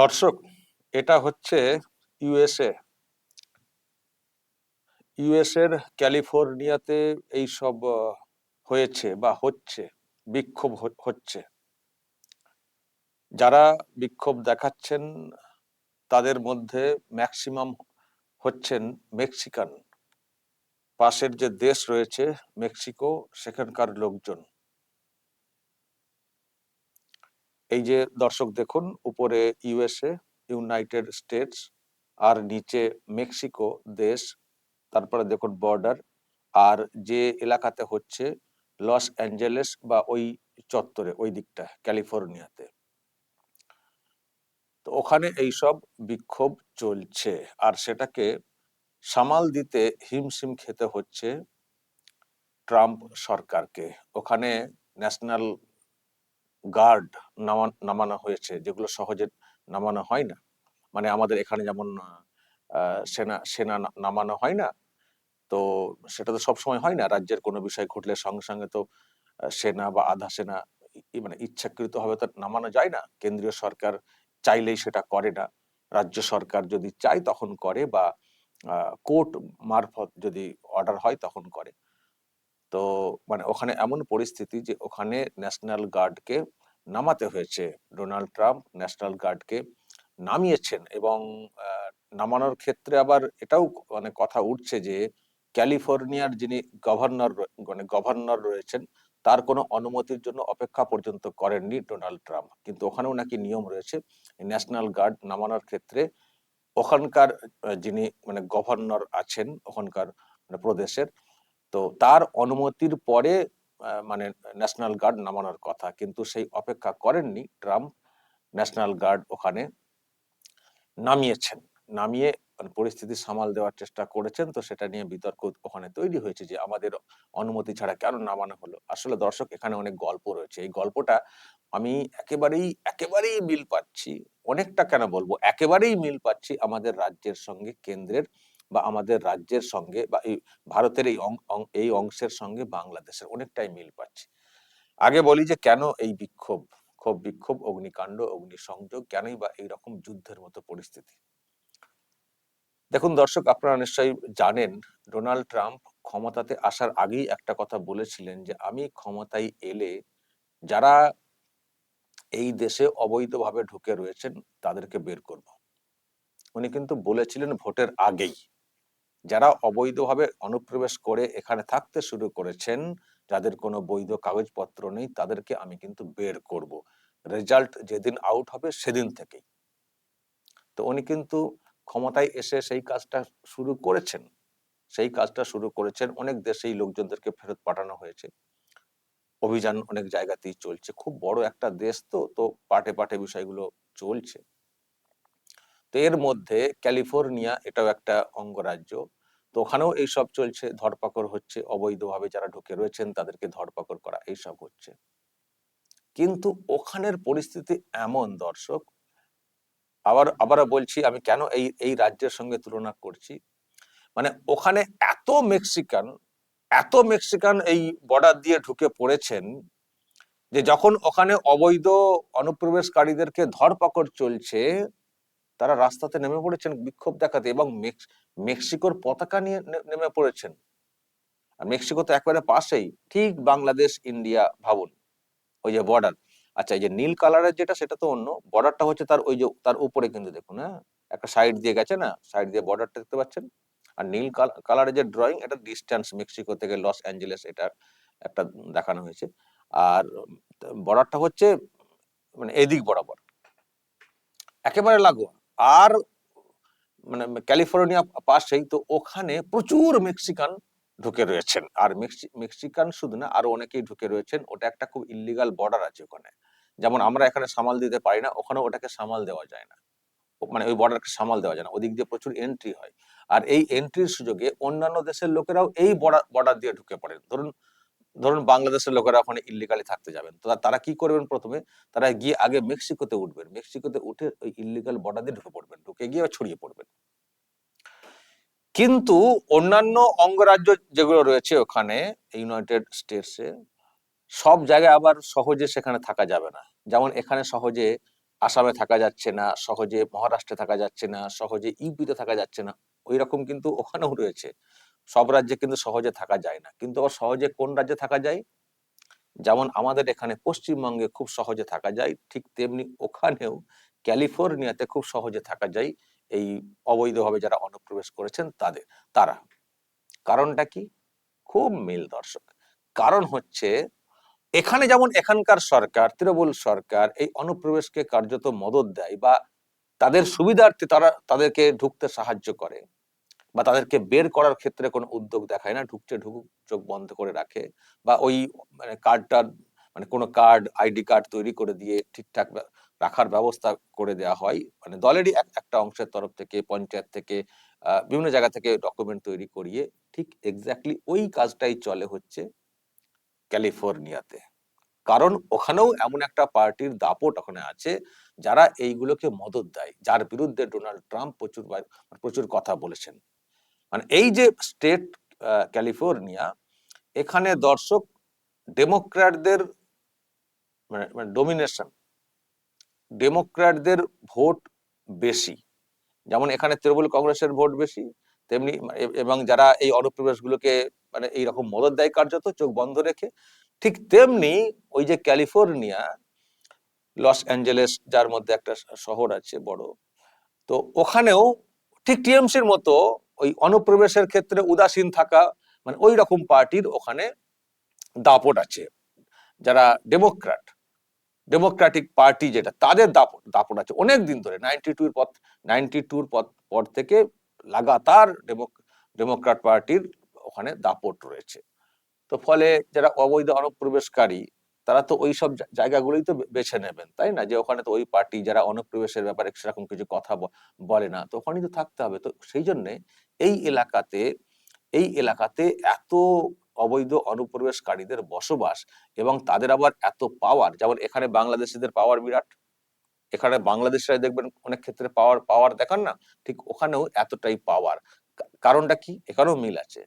দর্শক, এটা হচ্ছে ইউএসএ ইউএসএর ক্যালিফোর্নিয়াতে এই সব হয়েছে বা হচ্ছে, বিক্ষোভ হচ্ছে। যারা বিক্ষোভ দেখাচ্ছেন, তাদের মধ্যে ম্যাক্সিমাম হচ্ছেন মেক্সিকান। পাশের যে দেশ রয়েছে, মেক্সিকো, সেখানকার লোকজন। এই যে দর্শক দেখুন, উপরে ইউএসএ ইউনাইটেড স্টেটস আর নিচে মেক্সিকো দেশ, তারপরে দেখুন বর্ডার আর যে এলাকাতে হচ্ছে লস অ্যাঞ্জেলেস বা ওই চত্বরে, ওই দিকটা, ক্যালিফোর্নিয়াতে। তো ওখানে এই সব বিক্ষোভ চলছে আর সেটাকে সামাল দিতে হিমশিম খেতে হচ্ছে ট্রাম্প সরকারকে। ওখানে ন্যাশনাল গার্ড নামানো হয়েছে, যেগুলো সহজে নামানো হয় না। মানে আমাদের এখানে যেমন সেনা সেনা নামানো হয় না, তো সেটা তো সবসময় হয় না। রাজ্যের কোনো বিষয় ঘটলে সঙ্গে সঙ্গে তো সেনা বা আধা সেনা মানে ইচ্ছাকৃত ভাবে তো নামানো যায় না। কেন্দ্রীয় সরকার চাইলেই সেটা করে না। রাজ্য সরকার যদি চায় তখন করে বা কোর্ট মারফত যদি অর্ডার হয় তখন করে। তো মানে ওখানে এমন পরিস্থিতি যে ওখানে ন্যাশনাল গার্ডকে নামাতে হয়েছে। ডোনাল্ড ট্রাম্প ন্যাশনাল গার্ডকে নামিয়েছেন এবং নামানোর ক্ষেত্রে আবার এটাও মানে কথা উঠছে যে ক্যালিফোর্নিয়ার যিনি গভর্নর মানে গভর্নর রয়েছেন, তার কোনো অনুমতির জন্য অপেক্ষা পর্যন্ত করেননি ডোনাল্ড ট্রাম্প। কিন্তু ওখানেও নাকি নিয়ম রয়েছে ন্যাশনাল গার্ড নামানোর ক্ষেত্রে ওখানকার যিনি মানে গভর্নর আছেন ওখানকার মানে প্রদেশের তো তার অনুমতির পরে মানে ন্যাশনাল গার্ড নামানোর কথা। কিন্তু সেই অপেক্ষা করেননি। ট্রাম্প ন্যাশনাল গার্ড ওখানে নামিয়েছেন। নামিয়ে পরিস্থিতি সামাল দেওয়ার চেষ্টা করেছেন। তো সেটা নিয়ে বিতর্ক ওখানে তৈরি হয়েছে যে আমাদের অনুমতি ছাড়া কেন নামানো হলো? আসলে দর্শক, এখানে অনেক গল্প রয়েছে। এই গল্পটা আমি একেবারেই একেবারেই মিল পাচ্ছি। অনেকটা কেন বলব? একেবারেই মিল পাচ্ছি আমাদের রাজ্যের সঙ্গে কেন্দ্রের বা আমাদের রাজ্যের সঙ্গে বা এই ভারতের এই এই অংশের সঙ্গে বাংলাদেশের অনেকটাই মিল পাচ্ছি। আগে বলি যে কেন এই বিক্ষোভ? ক্ষোভ, বিক্ষোভ, অগ্নিকাণ্ড, অগ্নিসংযোগ কেনই বা এইরকম যুদ্ধের মতো পরিস্থিতি? দেখুন দর্শক, আপনারা নিশ্চয়ই জানেন, ডোনাল্ড ট্রাম্প ক্ষমতাতে আসার আগেই একটা কথা বলেছিলেন যে, আমি ক্ষমতায় এলে যারা এই দেশে অবৈধভাবে ঢুকে রয়েছেন, তাদেরকে বের করব। উনি কিন্তু বলেছিলেন ভোটের আগেই। যারা অবৈধভাবে অনুপ্রবেশ করে এখানে থাকতে শুরু করেছেন, যাদের কোনো বৈধ কাগজপত্র নেই, তাদেরকে আমি কিন্তু বের করব। রেজাল্ট যেদিন আউট হবে সেদিন থেকেই। তো উনি কিন্তু ক্ষমতায় এসে সেই কাজটা শুরু করেছেন। সেই কাজটা শুরু করেছেন, অনেক দেশেই লোকজনদেরকে ফেরত পাঠানো হয়েছে। অভিযান অনেক জায়গাতেই চলছে। খুব বড় একটা দেশ তো তো পাটে পাটে বিষয়গুলো চলছে। তো এর মধ্যে ক্যালিফোর্নিয়া এটাও একটা অঙ্গরাজ্য। ওখানেও এইসব চলছে, ধরপাকড় হচ্ছে, অবৈধভাবে যারা ঢুকে রয়েছেন তাদেরকে ধরপাকড় করা এইসব হচ্ছে। কিন্তু ওখানের পরিস্থিতি এমন দর্শক, আবার, আবারও বলছি আমি কেন এই এই রাজ্যের সঙ্গে তুলনা করছি? মানে ওখানে এত মেক্সিকান এত মেক্সিকান এই বর্ডার দিয়ে ঢুকে পড়েছেন যে যখন ওখানে অবৈধ অনুপ্রবেশকারীদেরকে ধরপাকড় চলছে তারা রাস্তাতে নেমে পড়েছেন বিক্ষোভ দেখাতে এবং মেক্স- মেক্সিকোর পতাকা নিয়ে নেমে পড়েছেন। আর মেক্সিকো তো একবারে পাশেই, ঠিক বাংলাদেশ, ইন্ডিয়া ভাবুন, ওই যে বর্ডার আচ্ছা এই যে নীল কালারের যেটা, সেটা তো অন্য। বর্ডারটা হচ্ছে তার ওই যে, তার উপরে কিন্তু দেখুন হ্যাঁ? একটা সাইড দিয়ে গেছে না? সাইড দিয়ে বর্ডারটা দেখতে পাচ্ছেন? আর নীল কালারের যে ড্রয়িং এটা ডিস্টেন্স মেক্সিকো থেকে লস অ্যাঞ্জেলেস এটা একটা দেখানো হয়েছে। আর বর্ডারটা হচ্ছে মানে এদিক বরাবর। একেবারে লাগোয়া। আর মানে ক্যালিফোর্নিয়া পাশেই তো ওখানে প্রচুর মেক্সিকান ঢুকে রয়েছেন। আর মেক্সিকান শুধু না, আরও অনেকেই ঢুকে রয়েছেন। ওটা একটা খুব ইলিগাল বর্ডার আছে ওখানে। যেমন আমরা এখানে সামাল দিতে পারি না ওখানে ওটাকে সামাল দেওয়া যায় না। মানে ওই বর্ডারকে সামাল দেওয়া যায় না। ওদিক দিয়ে প্রচুর এন্ট্রি হয়। আর এই এন্ট্রির সুযোগে অন্যান্য দেশের লোকেরাও এই বর্ডার বর্ডার দিয়ে ঢুকে পড়ে ধরুন ধরুন বাংলাদেশের লোকেরা ওখানে ইল্লিগালি থাকতে যাবেন। তো তারা কি করবেন প্রথমে? তারা গিয়ে আগে মেক্সিকোতে উঠবেন। মেক্সিকোতে উঠে ওই ইল্লিগাল বর্ডার দিয়ে ঢুকে পড়বেন। ঢুকে গিয়ে ছড়িয়ে পড়বেন। কিন্তু অন্যান্য অঙ্গরাজ্য যেগুলো রয়েছে ওখানে ইউনাইটেড স্টেটসে সব জায়গায় আবার সহজে সেখানে থাকা যাবে না। যেমন এখানে সহজে আসামে থাকা যাচ্ছে না, সহজে মহারাষ্ট্রে থাকা যাচ্ছে না, সহজে ইউপিতে থাকা যাচ্ছে না ওই রকম কিন্তু ওখানেও রয়েছে। সব রাজ্যে কিন্তু সহজে থাকা যায় না। কিন্তু আবার সহজে কোন রাজ্যে থাকা যায়? যেমন আমাদের এখানে পশ্চিমবঙ্গে খুব সহজে থাকা যায়, ঠিক তেমনি ওখানেও ক্যালিফোর্নিয়াতে খুব সহজে থাকা যায় এই অবৈধভাবে যারা অনুপ্রবেশ করেছেন তাদের, তারা। কারণটা কি? খুব মিল দর্শক। কারণ হচ্ছে এখানে যেমন এখানকার সরকার, তৃণমূল সরকার এই অনুপ্রবেশকে কার্যত মদত দেয় বা তাদের সুবিধার্থে তারা তাদেরকে ঢুকতে সাহায্য করে। বা তাদেরকে বের করার ক্ষেত্রে কোনো উদ্যোগ দেখায় না, ঢুকছে, ঢুকুক, চোখ বন্ধ করে রাখে বা ওই মানে কার্ডটার মানে কোনো কার্ড আইডি কার্ড তৈরি করে দিয়ে ঠিকঠাক রাখার ব্যবস্থা করে দেওয়া হয়। মানে দলেরই একটা অংশের তরফ থেকে, পঞ্চায়েত থেকে বিভিন্ন জায়গা থেকে ডকুমেন্ট তৈরি করিয়ে ঠিক এক্স্যাক্টলি ওই কাজটাই চলে হচ্ছে ক্যালিফোর্নিয়াতে। কারণ ওখানেও এমন একটা পার্টির দাপট ওখানে আছে যারা এইগুলোকে মদত দেয়, যার বিরুদ্ধে ডোনাল্ড ট্রাম্প প্রচুর প্রচুর কথা বলেছেন। মানে এই যে স্টেট ক্যালিফোর্নিয়া, এখানে দর্শক ডেমোক্র্যাটদের মানে ডোমিনেশন, ডেমোক্র্যাটদের ভোট বেশি। যেমন এখানে তৃণমূল কংগ্রেসের ভোট বেশি, তেমনি এবং যারা এই অনুপ্রবেশগুলোকে মানে এইরকম মদত দেয় কার্যত, চোখ বন্ধ রেখে, ঠিক তেমনি ওই যে ক্যালিফোর্নিয়া, লস অ্যাঞ্জেলেস, যার মধ্যে একটা শহর আছে বড়, তো ওখানেও ঠিক টিএমসির মতো ওই অনুপ্রবেশের ক্ষেত্রে উদাসীন থাকা মানে ওই রকম পার্টির ওখানে দাপট আছে। যারা ডেমোক্রাট ডেমোক্রেটিক পার্টি যেটা, তাদের দাপট দাপট আছে। অনেক দিন ধরে নাইনটি টুর পর নাইনটি টুর পর থেকে লাগাতার ডেমোক্রাট পার্টির ওখানে দাপট রয়েছে। তো ফলে যারা অবৈধ অনুপ্রবেশকারী, তারা তো ওই সব জায়গাগুলোই তো বেছে নেবেন, তাই না? যে ওখানে তো ওই পার্টি, যারা অনুপ্রবেশের ব্যাপারে সেরকম কিছু কথা বলে না, তো ওখানেই তো থাকতে হবে। তো সেই জন্যে এই এলাকাতে এই এলাকাতে এত অবৈধ অনুপ্রবেশকারীদের বসবাস এবং তাদের আবার এত পাওয়ার যেমন এখানে বাংলাদেশিদের পাওয়ার বিরাট। এখানে বাংলাদেশিরা দেখবেন অনেক ক্ষেত্রে পাওয়ার পাওয়ার দেখান না, ঠিক ওখানেও এতটাই পাওয়ার কারণটা কি? এখানেও মিল আছে।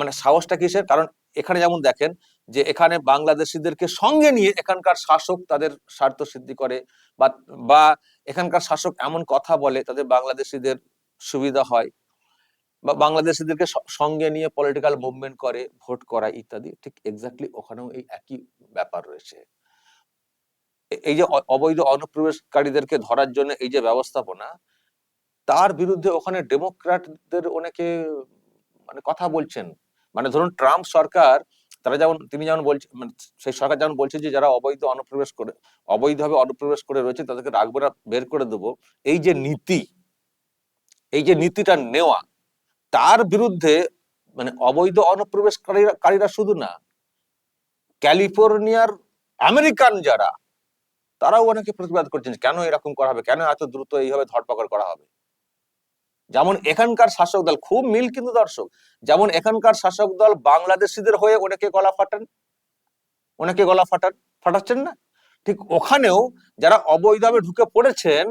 মানে সাহসটা কিসের? কারণ এখানে যেমন দেখেন যে এখানে বাংলাদেশিদেরকে সঙ্গে নিয়ে এখানকার শাসক তাদের স্বার্থ সিদ্ধি করে বা বা এখানকার শাসক এমন কথা বলে, তাদের বাংলাদেশিদের সুবিধা হয় বা বাংলাদেশিদেরকে সঙ্গে নিয়ে পলিটিক্যাল মুভমেন্ট করে ভোট করা ইত্যাদি, ঠিক এক্স্যাক্টলি ওখানেও এই একই ব্যাপার রয়েছে। এই যে অবৈধ অনুপ্রবেশকারীদেরকে ধরার জন্য এই যে ব্যবস্থাপনা, তার বিরুদ্ধে ওখানে ডেমোক্রাটদের অনেকে মানে কথা বলছেন। মানে ধরুন ট্রাম্প সরকার, তারা যেমন, তিনি যেমন বলছেন মানে সেই সরকার যেমন বলছে যে যারা অবৈধ অনুপ্রবেশ করে, অবৈধভাবে অনুপ্রবেশ করে রয়েছে, তাদেরকে রাখব বের করে দেবো। এই যে নীতি এই যে নীতিটা নেওয়া, তার বিরুদ্ধে মানে অবৈধ অনুপ্রবেশকারীরা কারীরা শুধু না, ক্যালিফোর্নিয়ার আমেরিকান যারা, তারাও অনেকে প্রতিবাদ করছেন, কেন এরকম করা হবে, কেন এত দ্রুত এইভাবে ধরপাকড় করা হবে? যেমন এখানকার শাসক দল, খুব মিল কিন্তু দর্শক, যেমন এখানকার শাসক দল বাংলাদেশিদের হয়ে অনেকে গলা ফাটান, অনেকে গলা ফাটান, ফাটাচ্ছেন না। ঠিক ওখানেও যারা অবৈধভাবে ঢুকে পড়েছেন,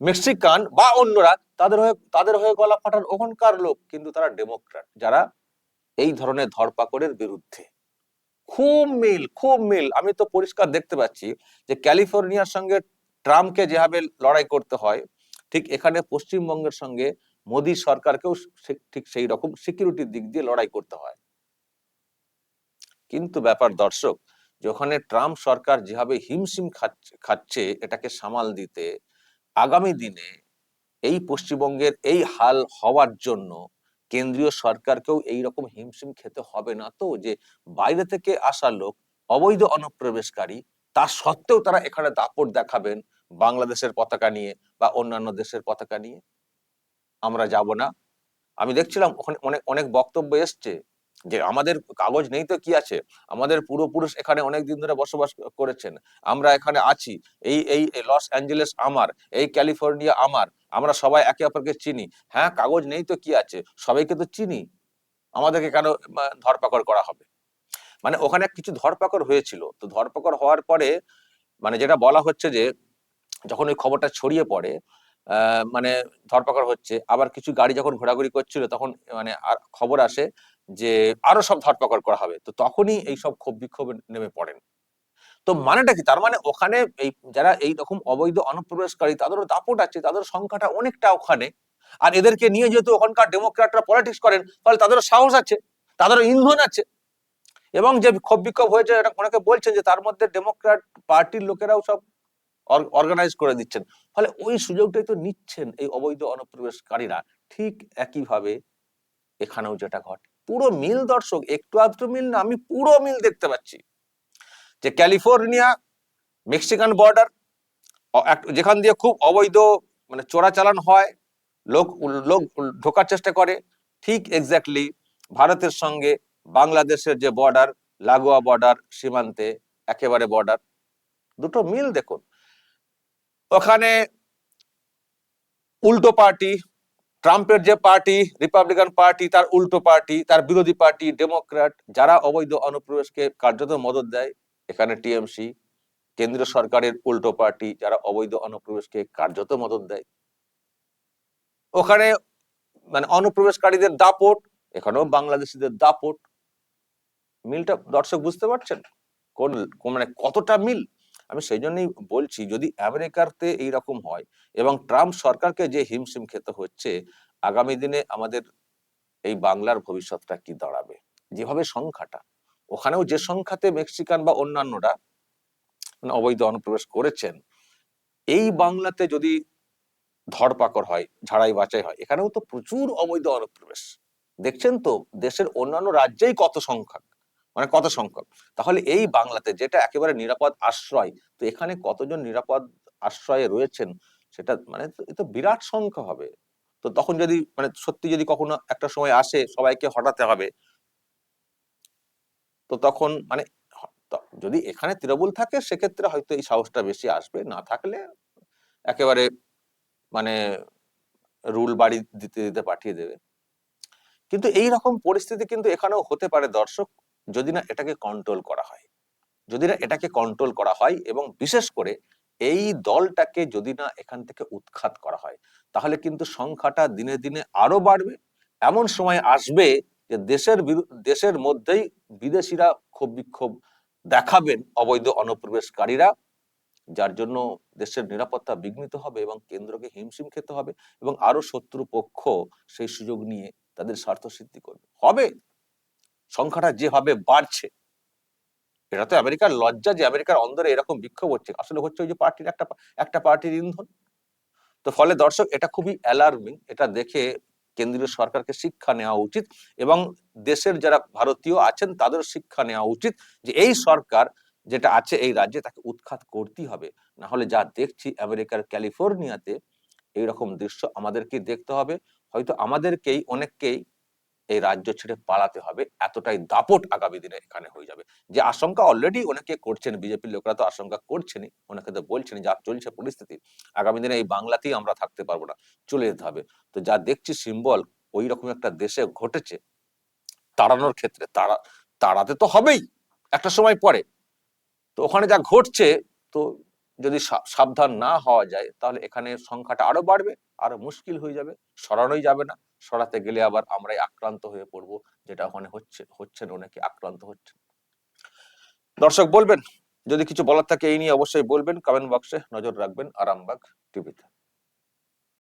মেক্সিকান বা অন্যরা তাদের হয়ে তাদের হয়ে গলা ফাটান ওখানকার লোক, কিন্তু তারা ডেমোক্র্যাট, যারা এই ধরনের ধরপাকড়ের বিরুদ্ধে। খুব মিল খুব মিল। আমি তো পরিষ্কার দেখতে পাচ্ছি যে ক্যালিফোর্নিয়ার সঙ্গে ট্রাম্পকে যেভাবে লড়াই করতে হয়, ঠিক এখানে পশ্চিমবঙ্গের সঙ্গে মোদী সরকারকেও ঠিক সেই রকম সিকিউরিটির দিক দিয়ে লড়াই করতে হয়। কিন্তু ব্যাপার দর্শক যে ওখানে ট্রাম্প সরকার যেভাবে হিমশিম খাচ্ছে খাচ্ছে এটাকে সামাল দিতে, আগামী দিনে এই পশ্চিমবঙ্গের এই হাল হওয়ার জন্য কেন্দ্রীয় সরকারকেও এই রকম হিমশিম খেতে হবে না তো যে বাইরে থেকে আসা লোক, অবৈধ অনুপ্রবেশকারী তা সত্ত্বেও তারা এখানে দাপট দেখাবেন বাংলাদেশের পতাকা নিয়ে বা অন্যান্য দেশের পতাকা নিয়ে। আমরা যাব না। আমি দেখছিলাম ওখানে অনেক অনেক বক্তব্য এসছে যে আমাদের কাগজ নেই তো কি আছে? আমাদের পূর্বপুরুষ এখানে অনেক দিন ধরে বসবাস করেছেন। আমরা এখানে আছি। এই এই লস অ্যাঞ্জেলেস আমার, এই ক্যালিফোর্নিয়া আমার আমরা সবাই একে অপরকে চিনি। হ্যাঁ কাগজ নেই তো কি আছে? সবাইকে তো চিনি। আমাদেরকে কেন ধরপাকড় করা হবে? মানে ওখানে কিছু ধরপাকড় হয়েছিল। তো ধরপাকড় হওয়ার পরে মানে যেটা বলা হচ্ছে যে, যখন ওই খবরটা ছড়িয়ে পড়ে মানে ধরপাকড় হচ্ছে, আবার কিছু গাড়ি যখন ঘোরাঘুরি করছিল, তখন মানে আর খবর আসে যে, আরও সব ধরপাকড় করা হবে। তো তখনই এই সব ক্ষোভ বিক্ষোভে নেমে পড়েন। তো মানেটা কি? তার মানে ওখানে এই যারা এই রকম অবৈধ অনুপ্রবেশকারী, তাদেরও দাপট আছে, তাদের সংখ্যাটা অনেকটা ওখানে। আর এদেরকে নিয়ে যেহেতু ওখানকার ডেমোক্র্যাটরা পলিটিক্স করেন ফলে তাদেরও সাহস আছে, তাদেরও ইন্ধন আছে। এবং যে ক্ষোভ বিক্ষোভ হয়েছে, এটা অনেকে বলছেন যে তার মধ্যে ডেমোক্র্যাট পার্টির লোকেরাও সব অর্গানাইজ করে দিচ্ছেন। ফলে ওই সুযোগটাই তো নিচ্ছেন এই অবৈধ অনুপ্রবেশকারীরা। ঠিক একইভাবে এখানেও যেটা ঘটে, পুরো মিল দর্শক, একটু আধটু মিল না, আমি পুরো মিল দেখতে পাচ্ছি। যে ক্যালিফোর্নিয়া, মেক্সিকান বর্ডার যেখান দিয়ে খুব অবৈধ মানে চোরাচালান হয়, লোক লোক ঢোকার চেষ্টা করে, ঠিক এক্স্যাক্টলি ভারতের সঙ্গে বাংলাদেশের যে বর্ডার, লাগোয়া বর্ডার, সীমান্তে একেবারে বর্ডার, দুটো মিল দেখুন। ওখানে উল্টো পার্টি, ট্রাম্পের যে পার্টি, রিপাবলিকান পার্টি, তার উল্টো পার্টি, তার বিরোধী পার্টি, ডেমোক্র্যাট, যারা অবৈধ অনুপ্রবেশকে কার্যত মদত দেয় এখানে টিএমসি, কেন্দ্রীয় সরকারের উল্টো পার্টি যারা অবৈধ অনুপ্রবেশকে কার্যত মদত দেয়। ওখানে মানে অনুপ্রবেশকারীদের দাপট, এখানেও বাংলাদেশিদের দাপট। মিলটা দর্শক বুঝতে পারছেন? কোন মানে কতটা মিল? আমি সেই জন্যই বলছি, যদি আমেরিকাতে এই রকম হয় এবং ট্রাম্প সরকারকে যে হিমশিম খেতে হচ্ছে, আগামী দিনে আমাদের এই বাংলার ভবিষ্যৎটা কি দাঁড়াবে? যেভাবে সংখ্যাটা। ওখানেও যে সংখ্যাতে মেক্সিকান বা অন্যান্যরা মানে অবৈধ অনুপ্রবেশ করেছেন, এই বাংলাতে যদি ধরপাকড় হয়, ঝাড়াই বাছাই হয়, এখানেও তো প্রচুর অবৈধ অনুপ্রবেশ। দেখছেন তো, দেশের অন্যান্য রাজ্যেই কত সংখ্যক মানে কত সংখ্যক? তাহলে এই বাংলাতে যেটা একেবারে নিরাপদ আশ্রয়, তো এখানে কতজন নিরাপদ আশ্রয়ে রয়েছেন, সেটা মানে তো- বিরাট সংখ্যা হবে। তো তখন যদি মানে সত্যি যদি কখনো একটা সময় আসে, সবাইকে হটাতে হবে তো তখন মানে যদি এখানে তৃণমূল থাকে, সেক্ষেত্রে হয়তো এই সাহসটা বেশি আসবে। না থাকলে একেবারে মানে রুল বাড়ি দিতে দিতে পাঠিয়ে দেবে। কিন্তু এই রকম পরিস্থিতি কিন্তু এখানেও হতে পারে, দর্শক, যদি না এটাকে কন্ট্রোল করা হয়। যদি না এটাকে কন্ট্রোল করা হয় এবং বিশেষ করে এই দলটাকে যদি না এখান থেকে উৎখাত করা হয়, তাহলে কিন্তু সংখ্যাটা দিনে দিনে আরও বাড়বে। এমন সময় আসবে যে দেশের দেশের মধ্যেই বিদেশিরা ক্ষোভ বিক্ষোভ দেখাবেন অবৈধ অনুপ্রবেশকারীরা, যার জন্য দেশের নিরাপত্তা বিঘ্নিত হবে এবং কেন্দ্রকে হিমশিম খেতে হবে এবং আরও শত্রু পক্ষ সেই সুযোগ নিয়ে তাদের স্বার্থ সিদ্ধি করবে। হবে। সংখ্যাটা যেভাবে বাড়ছে, এটা তো আমেরিকার লজ্জা যে আমেরিকার অন্দরে এরকম বিক্ষোভ হচ্ছে। আসলে হচ্ছে ওই যে পার্টির একটা একটা পার্টির ইন্ধন। তো ফলে দর্শক, এটা খুবই অ্যালার্মিং এটা দেখে কেন্দ্রীয় সরকারকে শিক্ষা নেওয়া উচিত এবং দেশের যারা ভারতীয় আছেন তাদের শিক্ষা নেওয়া উচিত যে এই সরকার যেটা আছে এই রাজ্যে তাকে উৎখাত করতেই হবে। না হলে যা দেখছি আমেরিকার ক্যালিফোর্নিয়াতে এইরকম দৃশ্য আমাদেরকে দেখতে হবে। হয়তো আমাদেরকেই, অনেককেই এই রাজ্য ছেড়ে পালাতে হবে। এতটাই দাপট আগামী দিনে এখানে হয়ে যাবে। যে আশঙ্কা অলরেডি অনেকে করছেন, বিজেপির লোকরা তো আশঙ্কা করছেনই। অনেকে তো বলছেন যা চলছে পরিস্থিতি। আগামী দিনে এই বাংলাতেই আমরা থাকতে পারব না। চলে যেতে হবে। তো যা দেখছি সিম্বল ওই রকম একটা দেশে ঘটেছে, তাড়ানোর ক্ষেত্রে। তাড়া, তাড়াতে তো হবেই, একটা সময় পরে। তো ওখানে যা ঘটছে, তো যদি সাবধান না হওয়া যায়, তাহলে এখানে সংখ্যাটা আরও বাড়বে, আরও মুশকিল হয়ে যাবে, সরানোই যাবে না। সরাতে গেলে আবার আমরাই আক্রান্ত হয়ে পড়ব, যেটা ওখানে হচ্ছে হচ্ছেন অনেকে আক্রান্ত হচ্ছে। দর্শক বলবেন, যদি কিছু বলার থাকে এই নিয়ে অবশ্যই বলবেন কমেন্ট বক্সে নজর রাখবেন, আরামবাগ টিভিতে